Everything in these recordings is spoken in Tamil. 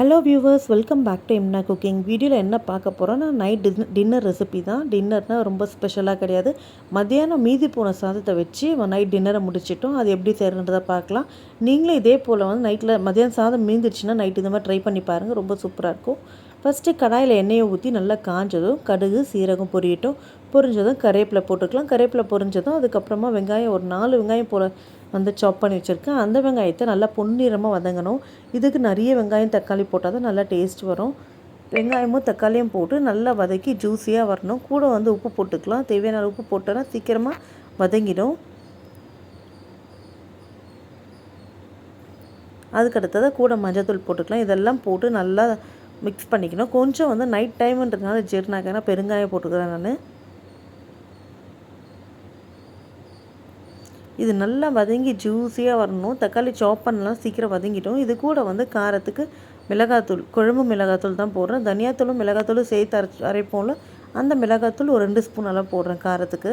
Hello viewers welcome back to எம்னா cooking வீடியோவில் என்ன பார்க்க போகிறோன்னா நைட் டின் டின்னர் ரெசிபி தான். டின்னர்னால் ரொம்ப ஸ்பெஷலாக கிடையாது. மத்தியானம் மீதி போன சாதத்தை வச்சு நைட் டின்னரை முடிச்சிட்டோம். அது எப்படி செய்யறதை பார்க்கலாம். நீங்களும் இதே போல் வந்து நைட்டில் மதியானம் சாதம் மீந்துருச்சுன்னா நைட் இந்த மாதிரி ட்ரை பண்ணி பாருங்கள் ரொம்ப சூப்பராக இருக்கும். ஃபஸ்ட்டு கடாயில் எண்ணெயை ஊற்றி நல்லா காஞ்சதும் கடுகு சீரகம் பொரியட்டும். பொரிஞ்சதும் கருவேப்பிலை போட்டுக்கலாம். கருவேப்பிலை பொரிஞ்சதும் அதுக்கப்புறமா வெங்காயம் ஒரு நாலு வெங்காயம் போல் வந்து சாப் பண்ணி வச்சுருக்கேன். அந்த வெங்காயத்தை நல்லா பொன்னிறமாக வதங்கணும். இதுக்கு நிறைய வெங்காயம் தக்காளி போட்டால் தான் நல்லா டேஸ்ட் வரும். வெங்காயமும் தக்காளியும் போட்டு நல்லா வதக்கி ஜூஸியாக வரணும். கூட வந்து உப்பு போட்டுக்கலாம். தேவையான உப்பு போட்டோன்னா சீக்கிரமாக வதங்கிடும். அதுக்கடுத்தது கூட மஞ்சத்தூள் போட்டுக்கலாம். இதெல்லாம் போட்டு நல்லா மிக்ஸ் பண்ணிக்கணும். கொஞ்சம் வந்து நைட் டைம்ன்றதுனால ஜீர்ணாக்கனா பெருங்காயம் போட்டுக்கிறேன் நான். இது நல்லா வதங்கி ஜூஸியாக வரணும். தக்காளி சாப் பண்ணலாம் சீக்கிரம் வதங்கிட்டோம். இது கூட வந்து காரத்துக்கு மிளகாத்தூள் குழம்பு மிளகாத்தூள் தான் போடுறேன். தனியாத்தூளும் மிளகாத்தூளும் சேர்த்து அரைச்சி அரைப்போம்ல அந்த மிளகாத்தூள் ஒரு ரெண்டு ஸ்பூன் எல்லாம் போடுறேன் காரத்துக்கு.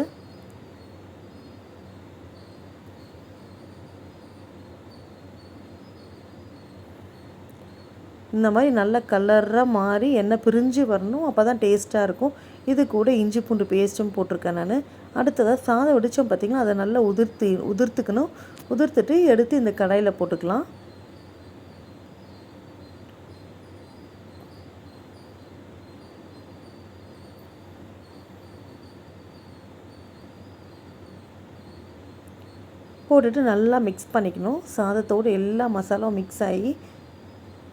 இந்த மாதிரி நல்ல கலராக மாறி எண்ணெய் பிரிஞ்சு வரணும். அப்போ தான் டேஸ்ட்டாக இருக்கும். இது கூட இஞ்சி பூண்டு பேஸ்ட்டும் போட்டிருக்கேன் நான். அடுத்ததாக சாதம் வடித்தோம் பார்த்திங்கன்னா அதை நல்லா உதிர்த்து உதிர்த்துக்கணும். உதிர்த்துட்டு எடுத்து இந்த கடாயில் போட்டுக்கலாம். போட்டுட்டு நல்லா மிக்ஸ் பண்ணிக்கணும். சாதத்தோடு எல்லா மசாலாவும் மிக்ஸ் ஆகி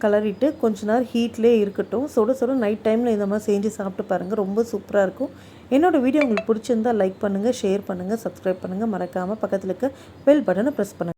கலரிட்டு கொஞ்ச நேரம் ஹீட்லேயே இருக்கட்டும். சுட சுட நைட் டைமில் இந்த மாதிரி செஞ்சு சாப்பிட்டு பாருங்கள் ரொம்ப சூப்பராக இருக்கும். என்னோடய வீடியோ உங்களுக்கு பிடிச்சிருந்தால் லைக் பண்ணுங்கள் ஷேர் பண்ணுங்கள் சப்ஸ்கிரைப் பண்ணுங்கள் மறக்காமல் பக்கத்தில் இருக்க பெல் பட்டனை ப்ரெஸ் பண்ணுங்கள்